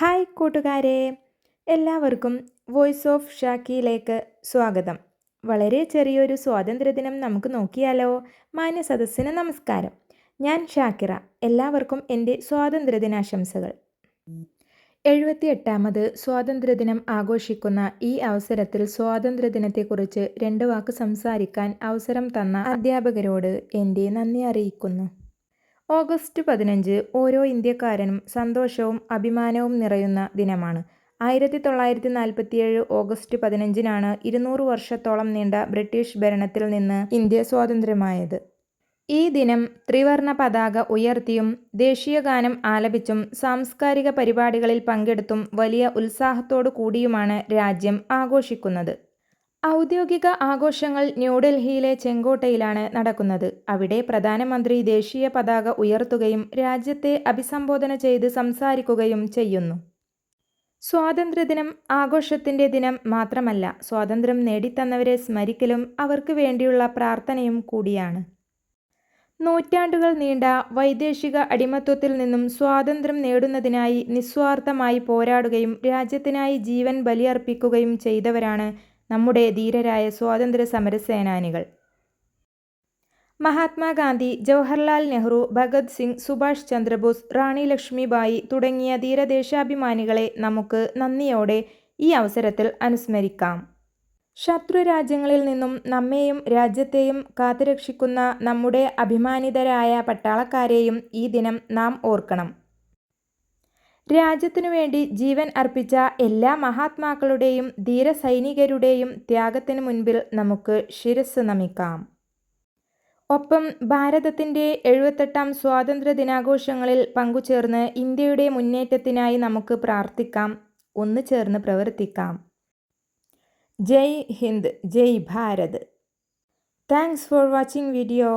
Hi കൂട്ടുകാരെ. എല്ലാവർക്കും voice of ഷാക്കിയിലേക്ക് സ്വാഗതം. വളരെ ചെറിയൊരു സ്വാതന്ത്ര്യദിനം നമുക്ക് നോക്കിയാലോ? മാന്യ സദസ്സിന് നമസ്കാരം. ഞാൻ ഷാക്കിറ. എല്ലാവർക്കും എന്റെ സ്വാതന്ത്ര്യദിനാശംസകൾ. എഴുപത്തിയെട്ടാമത് സ്വാതന്ത്ര്യദിനം ആഘോഷിക്കുന്ന ഈ അവസരത്തിൽ സ്വാതന്ത്ര്യദിനത്തെക്കുറിച്ച് രണ്ട് വാക്ക് സംസാരിക്കാൻ അവസരം തന്ന അധ്യാപകരോട് എന്റെ നന്ദി അറിയിക്കുന്നു. ഓഗസ്റ്റ് പതിനഞ്ച് ഓരോ ഇന്ത്യക്കാരനും സന്തോഷവും അഭിമാനവും നിറയുന്ന ദിനമാണ്. ആയിരത്തി തൊള്ളായിരത്തി നാൽപ്പത്തിയേഴ് ഓഗസ്റ്റ് പതിനഞ്ചിനാണ് ഇരുന്നൂറ് വർഷത്തോളം നീണ്ട ബ്രിട്ടീഷ് ഭരണത്തിൽ നിന്ന് ഇന്ത്യ സ്വാതന്ത്ര്യമായത്. ഈ ദിനം ത്രിവർണ പതാക ഉയർത്തിയും ദേശീയഗാനം ആലപിച്ചും സാംസ്കാരിക പരിപാടികളിൽ പങ്കെടുത്തും വലിയ ഉത്സാഹത്തോടു കൂടിയുമാണ് രാജ്യം ആഘോഷിക്കുന്നത്. ഔദ്യോഗിക ആഘോഷങ്ങൾ ന്യൂഡൽഹിയിലെ ചെങ്കോട്ടയിലാണ് നടക്കുന്നത്. അവിടെ പ്രധാനമന്ത്രി ദേശീയ പതാക ഉയർത്തുകയും രാജ്യത്തെ അഭിസംബോധന ചെയ്ത് സംസാരിക്കുകയും ചെയ്യുന്നു. സ്വാതന്ത്ര്യദിനം ആഘോഷത്തിന്റെ ദിനം മാത്രമല്ല സ്വാതന്ത്ര്യം നേടിത്തന്നവരെ സ്മരിക്കലും അവർക്ക് വേണ്ടിയുള്ള പ്രാർത്ഥനയും കൂടിയാണ്. നൂറ്റാണ്ടുകൾ നീണ്ട വൈദേശിക അടിമത്വത്തിൽ നിന്നും സ്വാതന്ത്ര്യം നേടുന്നതിനായി നിസ്വാർത്ഥമായി പോരാടുകയും രാജ്യത്തിനായി ജീവൻ ബലിയർപ്പിക്കുകയും ചെയ്തവരാണ് നമ്മുടെ ധീരരായ സ്വാതന്ത്ര്യ സമരസേനാനികൾ മഹാത്മാഗാന്ധി ജവഹർലാൽ നെഹ്റു ഭഗത് സിംഗ് സുഭാഷ് ചന്ദ്രബോസ് റാണി ലക്ഷ്മിബായി തുടങ്ങിയ ധീരദേശാഭിമാനികളെ നമുക്ക് നന്ദിയോടെ ഈ അവസരത്തിൽ അനുസ്മരിക്കാം. ശത്രു രാജ്യങ്ങളിൽ നിന്നും നമ്മെയും രാജ്യത്തെയും കാത്തുരക്ഷിക്കുന്ന നമ്മുടെ അഭിമാനിതരായ പട്ടാളക്കാരെയും ഈ ദിനം നാം ഓർക്കണം. രാജ്യത്തിനു വേണ്ടി ജീവൻ അർപ്പിച്ച എല്ലാ മഹാത്മാക്കളുടെയും ധീരസൈനികരുടെയും ത്യാഗത്തിന് മുൻപിൽ നമുക്ക് ശിരസ് നമിക്കാം. ഒപ്പം ഭാരതത്തിന്റെ എഴുപത്തെട്ടാം സ്വാതന്ത്ര്യ ദിനാഘോഷങ്ങളിൽ പങ്കുചേർന്ന് ഇന്ത്യയുടെ മുന്നേറ്റത്തിനായി നമുക്ക് പ്രാർത്ഥിക്കാം. ഒന്നു ചേർന്ന് പ്രവർത്തിക്കാം. Jai Hind Jai Bharat. Thanks for watching video